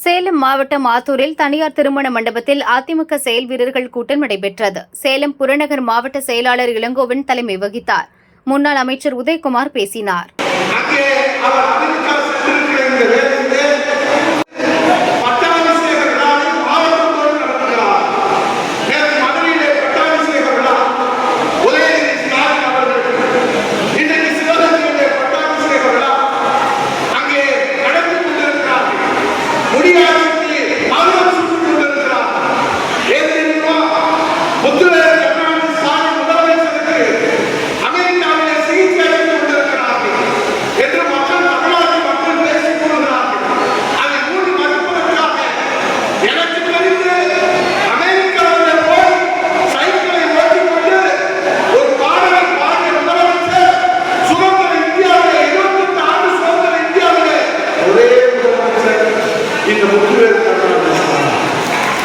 சேலம் மாவட்டம் ஆத்தூரில் தனியார் திருமண மண்டபத்தில் அதிமுக செயல் வீரர்கள் கூட்டம் நடைபெற்றது. சேலம் புறநகர் மாவட்ட செயலாளர் இளங்கோவன் தலைமை வகித்தார். முன்னாள் அமைச்சர் உதயகுமார் பேசினார்.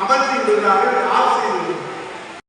अमर सिंह